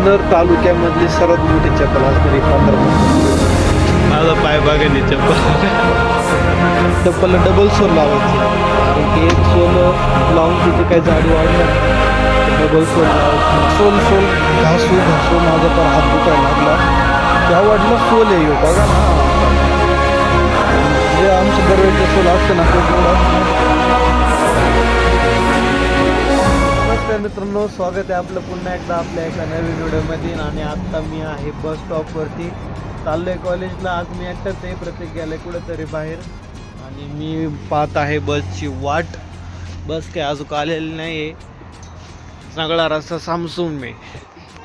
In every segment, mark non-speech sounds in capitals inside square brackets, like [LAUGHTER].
जुन्नर तालुक्यामधली सर्वात मोठी चप्पल असणारी पंधरा माझा पाय नी चप्पल. चप्पलला डबल सोल लावायची. कारण की एक सोल लावून तिथे काही जाडी वाढलं डबल सोल लावायची. सोल सोल घासू घासू माझा पण हात दुखायला लागला. त्या वाटलं सोल आहे ह्यो, बघा ना. जे आमचं दरवेळेचं सोल असतं ना ते नमस्कार मित्रांनो स्वागत आहे आपलं पुन्हा एकदा आपल्या एका नवीन व्हिडिओमध्ये. आणि आत्ता मी आहे बस स्टॉपवरती चाललोय कॉलेजला आज मी एकटाच आहे. प्रत्येक गेले कुठेतरी बाहेर. आणि मी पाहत आहे बसची वाट. बस काय अजून आलेली नाही आहे सगळा रस्ता सामसून मी.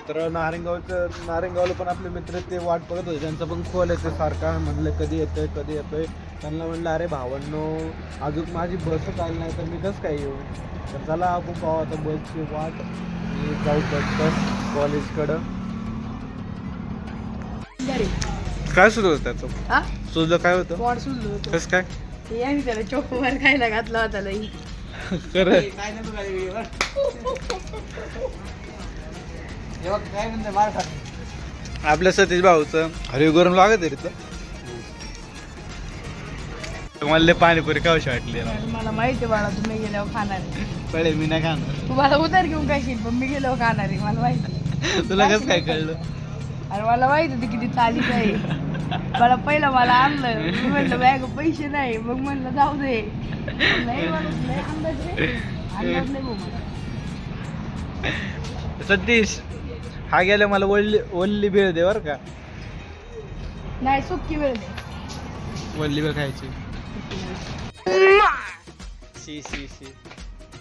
तर नारेंगावचं नारेंगावला पण आपले मित्र ते वाट बघत होते. त्यांचा पण खोल येते सारखा. म्हणलं कधी येतोय? कधी येतोय? त्यांना म्हणलं अरे भावांनो अजून माझी बसच आली नाही तर मी कसं काय येऊ? तर चला आपण पाहू आता बसची वाट. आणि जाऊ पटकन कॉलेजकडं. काय सुरू होतं त्याचं? सुजलं काय होतं? कसं काय? त्याला चोकोबार खायला घातला होता खरं आपल्या सतीश भाऊचं. हरिव गरम लागत आहे रे मला पाणीपुरी खाऊशी वाटली. मला माहिती बाळा तुम्ही गेल्यावर खाणार. पडेल मी नाही खाणार. तुम्हाला उधार घेऊन काय शिल पण मी गेल्यावर खाणार आहे मला माहिती तुला कसं काय कळलं? अरे मला माहीत होती किती चालीच आहे. मला पहिलं मला आणलं. मी म्हणलं बॅग पैसे नाही. मग म्हणलं जाऊ दे. अंदाज. अंदाज. [LAUGHS] सतीश हा गेल्या मला ओल्ली ओल्ली भेळ दे बरं का. नाही सुक्की वेळ दे. ओल्ली भेळ खायची. शी शी शी.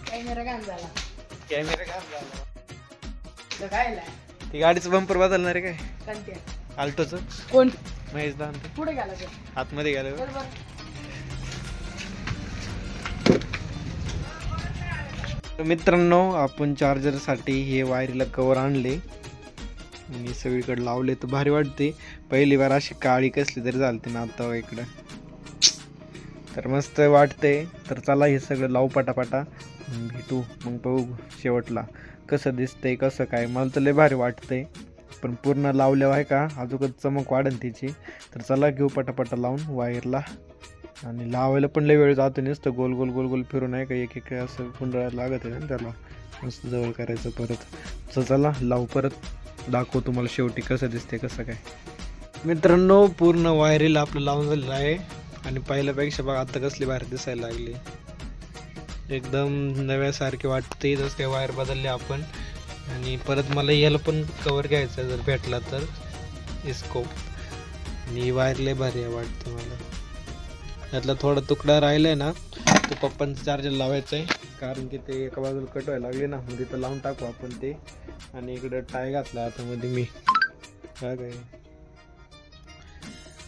कॅमेरा घाण झाला. कॅमेरा काय झाला? तर खायला ती गाडीचं बंपर बदलणार आहे काय? कंट्या आल्टोचं? कोण? महेश दान पुढे गेला तो. आतमध्ये गेलं बरोबर. तर मित्रांनो आपण चार्जरसाठी हे वायरीला कवर आणले. आणि सगळीकडे लावले तर भारी वाटते. पहिली बार अशी काळी कसली तरी चालते ना आता इकडं. तर मस्त वाटते तर चला हे सगळं लावू पटापटा. भेटू मग बघू शेवटला कसं दिसतंय कसं काय. मला तर लय भारी वाटतंय. पण पूर्ण लावल्यावर आहे का अजून चमक वाढेल तिची. तर चला घेऊ पटापटा लावून वायरला. आणि लावायला पण लय वेळ जातो नसतं गोल गोल गोल गोल फिरून आहे का एक एक असं कुंडळायला लागत आहे ना त्याला. मस्त जवळ करायचं परत. चला लावू परत. दाखवू तुम्हाला शेवटी कसं दिसते कसं काय. मित्रांनो पूर्ण वायरीला आपलं लावून झालेलं आहे. आणि पहिल्यापेक्षा बघा आता कसली बाहेर दिसायला लागली. एकदम नव्यासारखी वाटते जसं काही वायर बदलले आपण. आणि परत मला याला पण कवर घ्यायचा आहे जर भेटला तर. इस्कोप आणि वायर लय भारी आहे वाटतं मला. यातला थोडा तुकडा राहिला आहे ना तो पप्पांचं चार्जर लावायचं आहे कारण की ते एका बाजूला कट व्हायला लागले ना मग तिथं लावून टाकू आपण ते. आणि इकडं टाय घातला हातामध्ये मी. काय काय?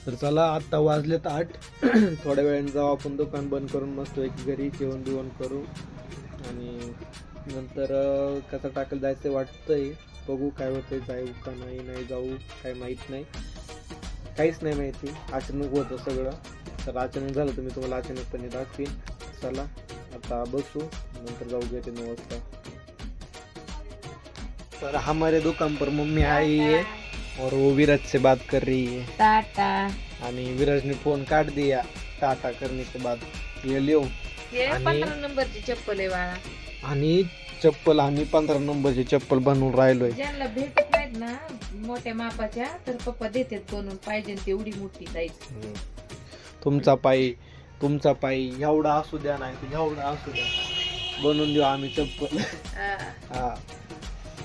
तर चला आत्ता वाजलेत आठ. [CLEARS THROAT] थोड्या वेळाने जाऊ आपण दुकान बंद करून मस्त एक घरी जेवण बिवण करू. आणि नंतर कसं टाकलं जायचं वाटतंय. बघू काय होतंय जाऊ का नाही नाही जाऊ काय माहीत नाही. काहीच नाही माहिती अचानक होतं सगळं. तर अचानक झालं तर मी तुम्हाला अचानकपणे दाखवीन. चला आता बसू नंतर जाऊ घेते नऊ वाजता. पर हमारे दुकान पर मम्मी आई है और वो विराज से बात कर रही है। टाटा। आणि विराज ने फोन काट दिया टाटा करने के बाद ये लियो हे आणि- पंधरा नंबरची चप्पल आहे बाळा. आणि चप्पल आम्ही पंधरा नंबरची चप्पल बनवून राहिलोय. ज्यांना भेटत नाहीत ना मोठ्या मापाच्या तर पप्पा देतात बनवून पाहिजे तेवढी मोठी साईज तुमचा पायी तुमचा पायी एवढा असू द्या नाही तर एवढा असू द्या. बनवून देऊ आम्ही चप्पल. हा.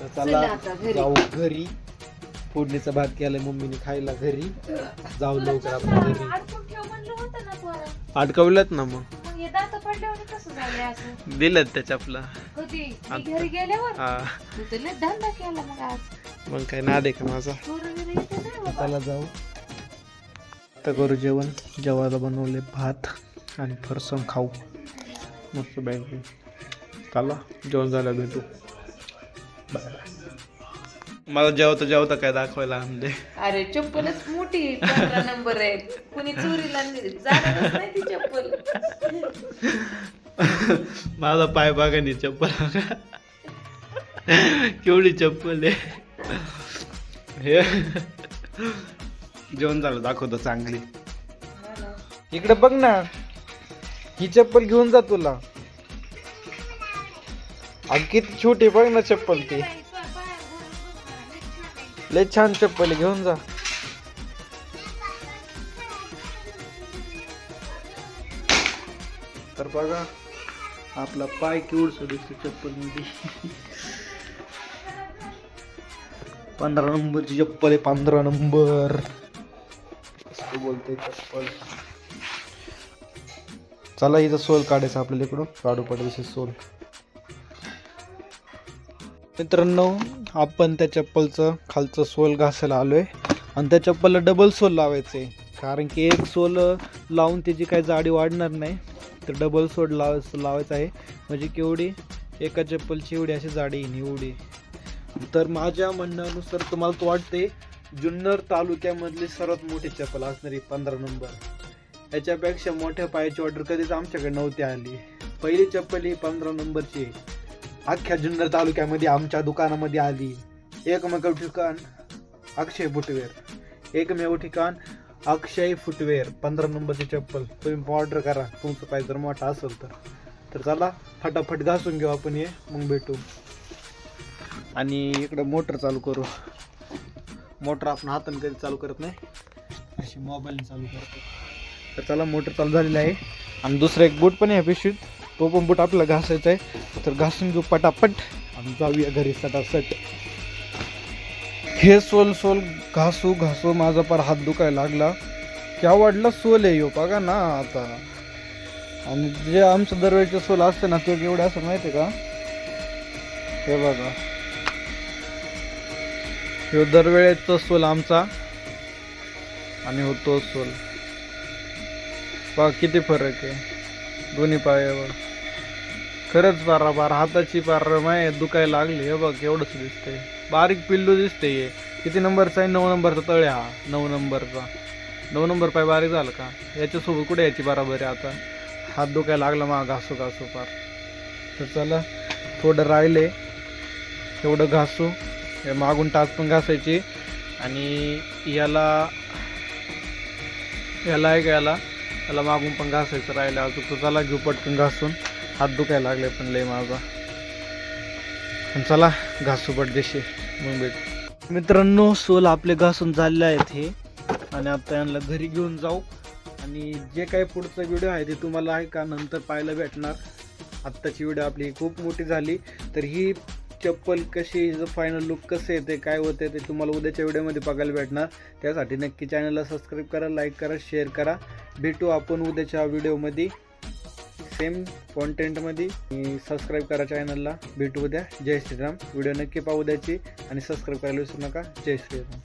तर चला चला आता घरी. जाऊ घरी. फोडणीचा भात केलाय मम्मीने खायला घरी. जाऊ लवकर आपण घरी. अडकून ठेव म्हणलं होतं ना पोरं. अडकवलंत ना मग. मग हे दात पडल्यावर कसं झालं असं? दिलं त्याच्या आपला कधी? मी आता. घरी गेल्यावर? हा. तू तर लय धंदा केला मग आज. मग काय नाद आहे का माझा? पोरं बिरं येते ना बाबा. चला जाऊ. आता करू जेवण. जेवायला बनवले भात आणि फरसण खाऊ. मस्त बँक चला जेवण झालं भेटू. मला जेवता जेवता काय दाखवायला आणले? अरे चप्पलच मोठी पंधरा नंबर आहे कुणी चोरीला ने- जाणारच नाही ती चप्पल. माझा पाय बघा नी चप्पल. केवढी चप्पल आहे. हे. जेवण झालं दाखवतो चांगली. इकडे बघ ना ही चप्पल घेऊन जा तुला. अग किती छोटी बघ ना चप्पल ती. लय छान चप्पल आहे, घेऊन जा. तर बघा आपला पाय केवढ दिसतो चप्पलमध्ये पंधरा नंबरची चप्पल आहे पंधरा नंबर. असं बोलते चप्पल. चला हिचा सोल काढायचा आपल्याला इकडून. काढू पडायचे सोल. मित्रांनो आपण त्या चप्पलचं खालचं सोल घासायला आलो आहे आणि त्या चप्पलला डबल सोल लावायचं आहे कारण की एक सोल लावून त्याची काही जाडी वाढणार नाही. तर डबल सोल लावायचं लावायचं आहे. म्हणजे केवढी एका चप्पलची एवढी अशी जाडी निवडी तर माझ्या म्हणण्यानुसार तुम्हाला तो वाटते जुन्नर तालुक्यामधली सर्वात मोठी चप्पल असणारी पंधरा नंबर. याच्यापेक्षा मोठ्या पायाची ऑर्डर कधीच आमच्याकडे नव्हती आली. पहिली चप्पल ही पंधरा नंबरची आहे. अख्ख्या जुन्नर तालुक्यामध्ये आमच्या दुकानामध्ये आली. एकमेव ठिकाण अक्षय फुटवेअर. एकमेव ठिकाण अक्षय फुटवेअर. पंधरा नंबरची चप्पल. तुम्ही ऑर्डर करा. तुमचं पाय जर मोठा असेल तर. तर चला फटाफट घासून घेऊ आपण हे. मग भेटू. आणि इकडं मोटर चालू करू. मोटर आपण हाताने कधी चालू करत नाही. अशी मोबाईलने चालू करतो. तर चला मोटर चालू झालेली आहे. आणि दुसरा एक बूट पण आहे पिशवीत. तो पण बूट आपल्याला घासायचा आहे. तर घासून घेऊ पटापट आणि जाऊया घरी सटासट. हे सोल सोल घासू घासू माझा पार हात दुखायला लागला. क्या वाढला सोल आहे यो बघा ना आता. आणि जे आमचं दरवेळचे सोल असतं ना ते एवढं असं माहिती आहे का? हे बघा. ह्यो दरवेळेचा सोल आमचा आणि होतो सोल. बघा किती फरक आहे. दोन्ही पायावर. खरंच बारा बार हाताची पार माय दुखायला लागली. हे बघ एवढंच दिसतंय. बारीक पिल्लू दिसते हे. किती नंबरचा आहे? नऊ नंबरचा तळे हा. नऊ नंबरचा. नऊ नंबर पाय बारीक झालं का? याच्यासोबत कुठे याची बराबर आहे आता? हात दुखायला लागला मा घासू घासू पार तर चला थोडं राहिले. एवढं घासू. हे मागून टाच पण घासायची. आणि याला याला आहे का याला? त्याला मागून पण घासायचं राहिलं अजून तर चला घेऊ पटकन घासून. हात दुखायला लागले पण लय माझा. पण चला घासू पडदेशी मग भेट. मित्रांनो सोल आपले घासून झालेले आहेत हे. आणि आता यांना घरी घेऊन जाऊ. आणि जे काही पुढचा व्हिडिओ आहे ते तुम्हाला आहे का नंतर पाहायला भेटणार. आत्ताची व्हिडिओ आपली खूप मोठी झाली. तर ही चप्पल कशी हिचं फायनल लुक कसे येते काय होते ते तुम्हाला उद्याच्या व्हिडिओमध्ये बघायला भेटणार. त्यासाठी नक्की चॅनलला सबस्क्राईब करा लाईक करा शेअर करा. भेटू आपण उद्याच्या व्हिडिओमध्ये. सेम कॉन्टेंटमध्ये सबस्क्राईब करा चॅनलला भेटू उद्या. जय श्रीराम. व्हिडिओ नक्की पाहू उद्याची. आणि सबस्क्राईब करायला विसरू नका. जय श्रीराम.